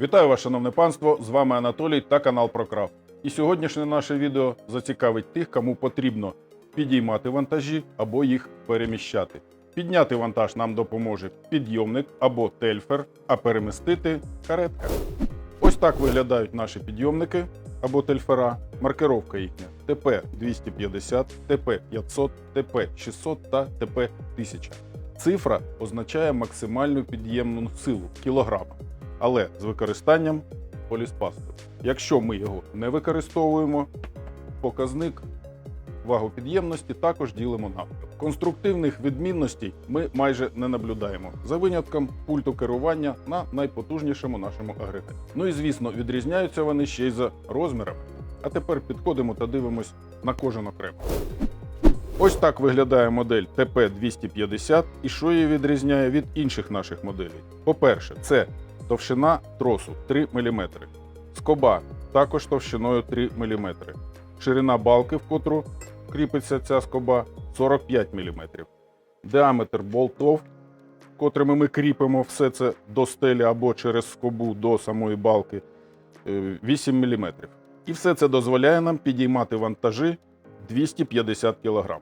Вітаю вас, шановне панство! З вами Анатолій та канал Прокрафт. І сьогоднішнє наше відео зацікавить тих, кому потрібно підіймати вантажі або їх переміщати. Підняти вантаж нам допоможе підйомник або тельфер, а перемістити каретка. Ось так виглядають наші підйомники або тельфера. Маркировка їхня ТП-250, ТП-500, ТП-600 та ТП-1000. Цифра означає максимальну під'ємну силу в кілограмах, але з використанням поліспасту. Якщо ми його не використовуємо, показник вагопідємності також ділимо навпіл. Конструктивних відмінностей ми майже не наблюдаємо, за винятком пульту керування на найпотужнішому нашому агрегаті. Ну і звісно, відрізняються вони ще й за розмірами. А тепер підходимо та дивимось на кожен окремо. Ось так виглядає модель ТП-250 і що її відрізняє від інших наших моделей. По-перше, це товщина тросу 3 мм, скоба також товщиною 3 мм, ширина балки, в котру кріпиться ця скоба 45 мм, діаметр болтов, котрими ми кріпимо все це до стелі або через скобу до самої балки е, 8 мм. І все це дозволяє нам підіймати вантажі 250 кг.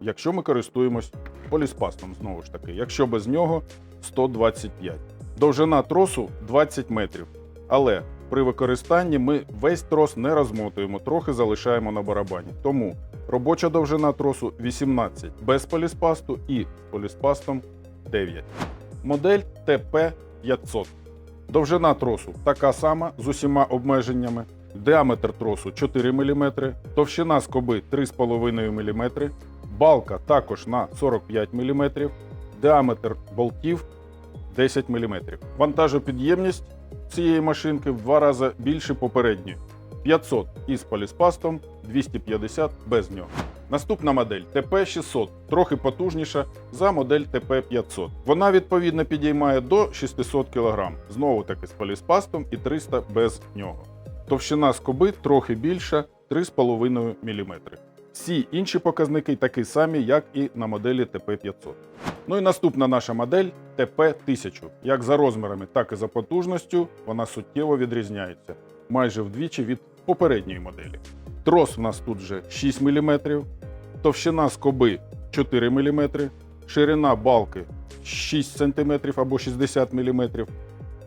Якщо ми користуємось поліспастом, знову ж таки, якщо без нього 125. Довжина тросу 20 метрів. Але при використанні ми весь трос не розмотуємо, трохи залишаємо на барабані. Тому робоча довжина тросу 18 без поліспасту і з поліспастом 9. Модель ТП500. Довжина тросу така сама з усіма обмеженнями. Діаметр тросу 4 мм, товщина скоби 3,5 мм, балка також на 45 мм, діаметр болтів 10 мм. Вантажопідємність цієї машинки в два рази більше попередньої. 500 із поліспастом, 250 без нього. Наступна модель ТП600, трохи потужніша за модель ТП500. Вона відповідно підіймає до 600 кг, знову таки з поліспастом і 300 без нього. Товщина скоби трохи більша 3,5 мм. Всі інші показники такі самі, як і на моделі ТП500. Ну і наступна наша модель ТП1000. Як за розмірами, так і за потужністю вона суттєво відрізняється майже вдвічі від попередньої моделі. Трос в нас тут вже 6 мм, товщина скоби 4 мм, ширина балки 6 см або 60 мм.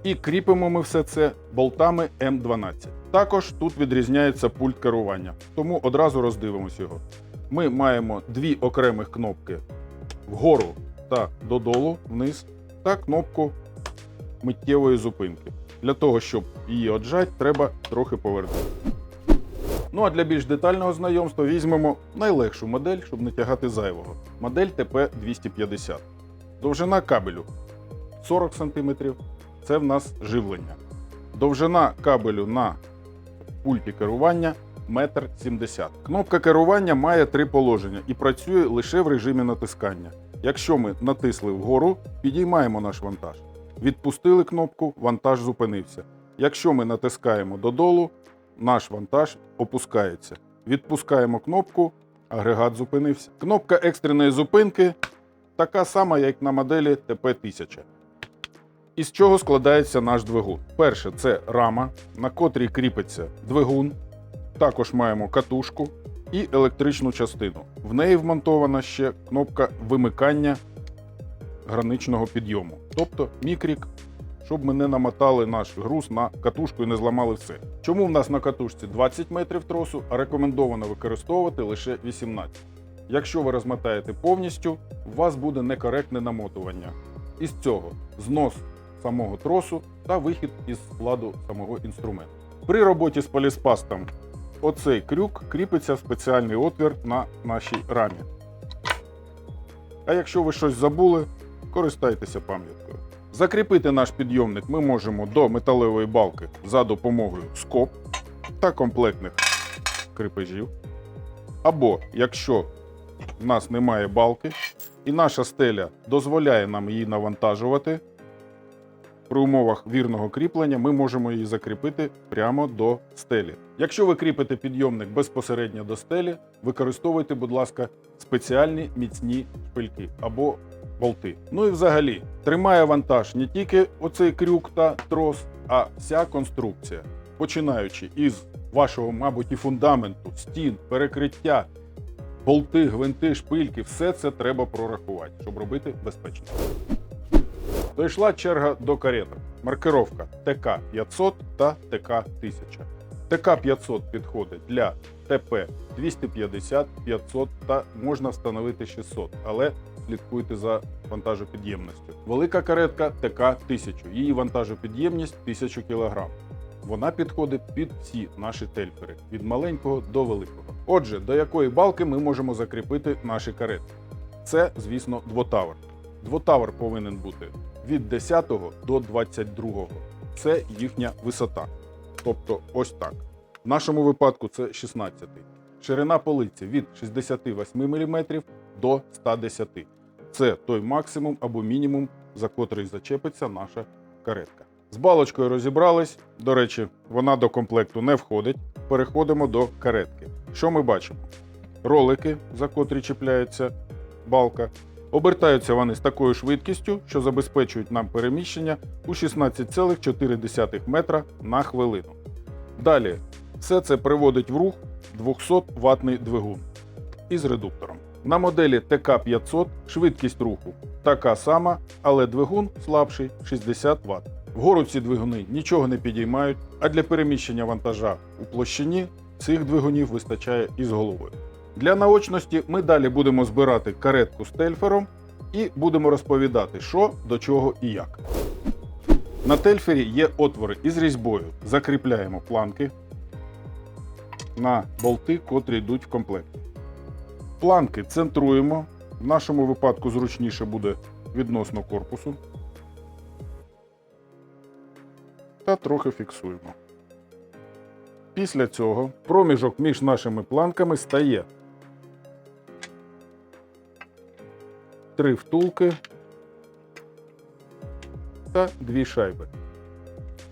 І кріпимо ми все це болтами М12. Також тут відрізняється пульт керування, тому одразу роздивимось його. Ми маємо дві окремих кнопки вгору та додолу, вниз, та кнопку миттєвої зупинки. Для того, щоб її отжати, треба трохи повернути. Ну а для більш детального знайомства візьмемо найлегшу модель, щоб не тягати зайвого. Модель ТП-250. Довжина кабелю 40 см. Це в нас живлення. Довжина кабелю на пульті керування 1,70 м. Кнопка керування має три положення і працює лише в режимі натискання. Якщо ми натисли вгору, підіймаємо наш вантаж. Відпустили кнопку, вантаж зупинився. Якщо ми натискаємо додолу, наш вантаж опускається. Відпускаємо кнопку, агрегат зупинився. Кнопка екстреної зупинки така сама, як на моделі ТП-1000. Із чого складається наш двигун? Перше, це рама, на котрій кріпиться двигун. Також маємо катушку і електричну частину. В неї вмонтована ще кнопка вимикання граничного підйому, тобто мікрік, щоб ми не намотали наш груз на катушку і не зламали все. Чому в нас на катушці 20 метрів тросу, а рекомендовано використовувати лише 18? Якщо ви розмотаєте повністю, у вас буде некоректне намотування. Із цього знос самого тросу та вихід із складу самого інструменту. При роботі з поліспастом оцей крюк кріпиться в спеціальний отвір на нашій рамі. А якщо ви щось забули, користайтеся пам'яткою. Закріпити наш підйомник ми можемо до металевої балки за допомогою скоб та комплектних кріпежів. Або якщо в нас немає балки і наша стеля дозволяє нам її навантажувати, при умовах вірного кріплення ми можемо її закріпити прямо до стелі. Якщо ви кріпите підйомник безпосередньо до стелі, використовуйте, будь ласка, спеціальні міцні шпильки або болти. Ну і взагалі тримає вантаж не тільки оцей крюк та трос, а вся конструкція, починаючи із вашого, мабуть, і фундаменту, стін, перекриття, болти, гвинти, шпильки, все це треба прорахувати, щоб робити безпечно. Дійшла черга до кареток. Маркировка ТК-500 та ТК-1000. ТК-500 підходить для ТП 250, 500 та можна встановити 600, але слідкуйте за вантажопідємністю. Велика каретка ТК-1000, її вантажопідємність 1000 кг. Вона підходить під всі наші тельфери від маленького до великого. Отже, до якої балки ми можемо закріпити наші каретки? Це, звісно, двотавер. Двотавер повинен бути від 10 до 22. Це їхня висота. Тобто ось так. В нашому випадку це 16. Ширина полиці від 68 мм до 110. Це той максимум або мінімум, за котрий зачепиться наша каретка. З балочкою розібрались. До речі, вона до комплекту не входить. Переходимо до каретки. Що ми бачимо? Ролики, за котрі чіпляється балка. Обертаються вони з такою швидкістю, що забезпечують нам переміщення у 16,4 метра на хвилину. Далі, все це приводить в рух 200 ватний двигун із редуктором. На моделі ТК-500 швидкість руху така сама, але двигун слабший 60 Вт. Вгору ці двигуни нічого не підіймають, а для переміщення вантажа у площині цих двигунів вистачає із головою. Для наочності ми далі будемо збирати каретку з тельфером і будемо розповідати, що, до чого і як. На тельфері є отвори із різьбою. Закріпляємо планки на болти, котрі йдуть в комплекті. Планки центруємо. В нашому випадку зручніше буде відносно корпусу. Та трохи фіксуємо. Після цього проміжок між нашими планками стає три втулки та дві шайби.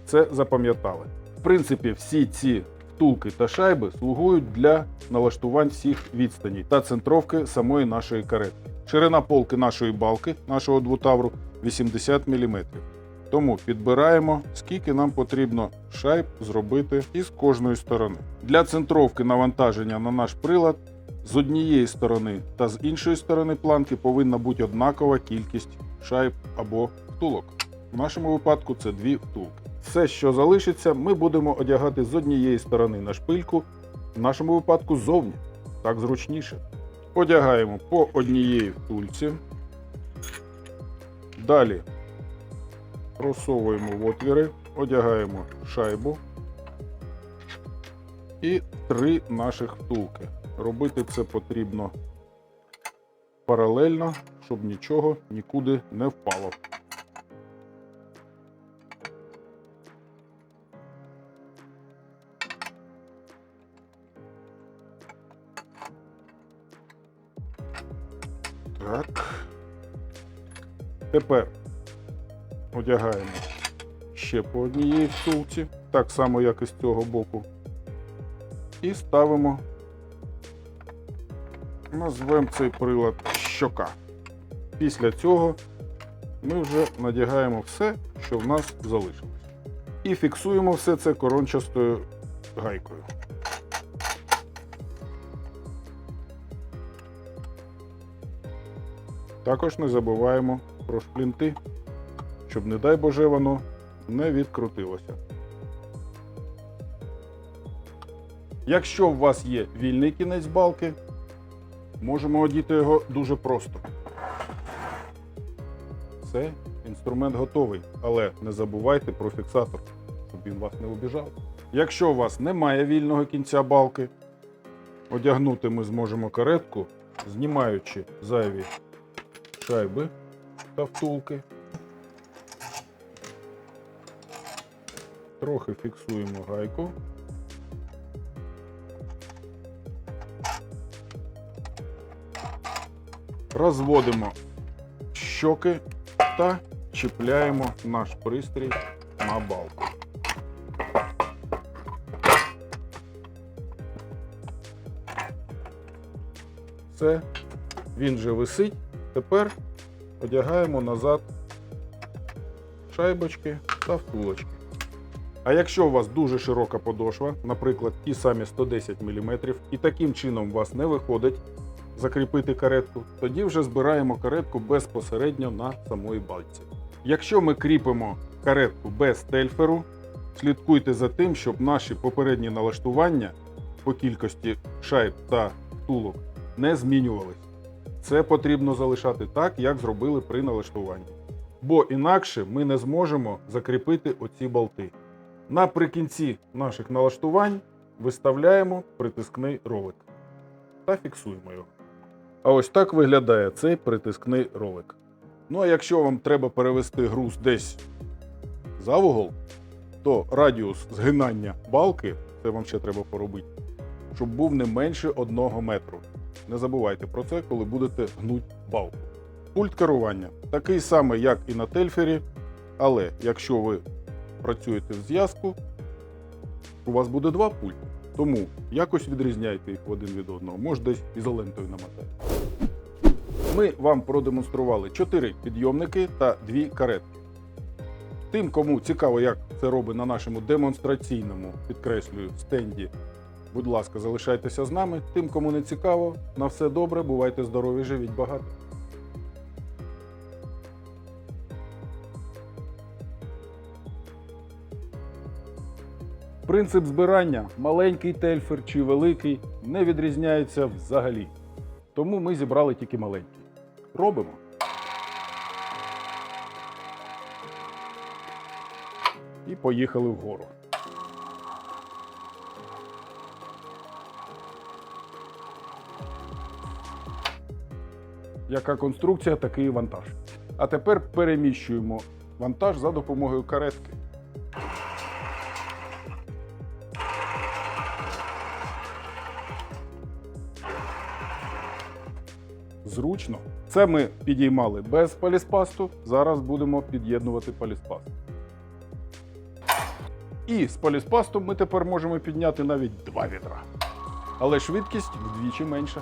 Це запам'ятали. В принципі, всі ці втулки та шайби слугують для налаштувань всіх відстаней та центровки самої нашої каретки. Ширина полки нашої балки, нашого двутавру 80 мм. Тому підбираємо, скільки нам потрібно шайб зробити із кожної сторони. Для центровки навантаження на наш прилад з однієї сторони та з іншої сторони планки повинна бути однакова кількість шайб або втулок. В нашому випадку це дві втулки. Все, що залишиться, ми будемо одягати з однієї сторони на шпильку, в нашому випадку ззовні. Так зручніше. Одягаємо по однієї втульці. Далі просовуємо в отвіри, одягаємо шайбу і три наших втулки. Робити це потрібно паралельно, щоб нічого нікуди не впало. Так. Тепер одягаємо ще по однієї втулці, так само, як і з цього боку. І ставимо, назвемо цей прилад щока. Після цього ми вже надягаємо все, що в нас залишилось. І фіксуємо все це корончастою гайкою. Також не забуваємо про шплінти, щоб, не дай Боже, воно не відкрутилося. Якщо у вас є вільний кінець балки, можемо одіти його дуже просто. Все, інструмент готовий, але не забувайте про фіксатор, щоб він вас не обіжав. Якщо у вас немає вільного кінця балки, одягнути ми зможемо каретку, знімаючи зайві шайби та втулки. Трохи фіксуємо гайку. Розводимо щоки та чіпляємо наш пристрій на балку. Все, він вже висить. Тепер одягаємо назад шайбочки та втулочки. А якщо у вас дуже широка подошва, наприклад, ті самі 110 мм, і таким чином у вас не виходить закріпити каретку, тоді вже збираємо каретку безпосередньо на самої балці. Якщо ми кріпимо каретку без тельферу, слідкуйте за тим, щоб наші попередні налаштування по кількості шайб та втулок не змінювались. Це потрібно залишати так, як зробили при налаштуванні. Бо інакше ми не зможемо закріпити оці болти. Наприкінці наших налаштувань виставляємо притискний ролик та фіксуємо його. А ось так виглядає цей притискний ролик. Ну а якщо вам треба перевести груз десь за вугол, то радіус згинання балки, це вам ще треба поробити, щоб був не менше 1 метру. Не забувайте про це, коли будете гнути балку. Пульт керування такий самий, як і на тельфері, але якщо ви працюєте в зв'язку, у вас буде два пульти. Тому якось відрізняйте їх один від одного, може десь ізолентою намотати. Ми вам продемонстрували 4 підйомники та 2 каретки. Тим, кому цікаво, як це робить на нашому демонстраційному, підкреслюю, стенді, будь ласка, залишайтеся з нами. Тим, кому не цікаво, на все добре, бувайте здорові, живіть багато. Принцип збирання маленький тельфер чи великий не відрізняється взагалі. Тому ми зібрали тільки маленький. Робимо. І поїхали вгору. Яка конструкція, такий вантаж. А тепер переміщуємо вантаж за допомогою каретки. Це ми підіймали без поліспасту. Зараз будемо під'єднувати поліспаст. І з поліспастом ми тепер можемо підняти навіть два відра. Але швидкість вдвічі менша.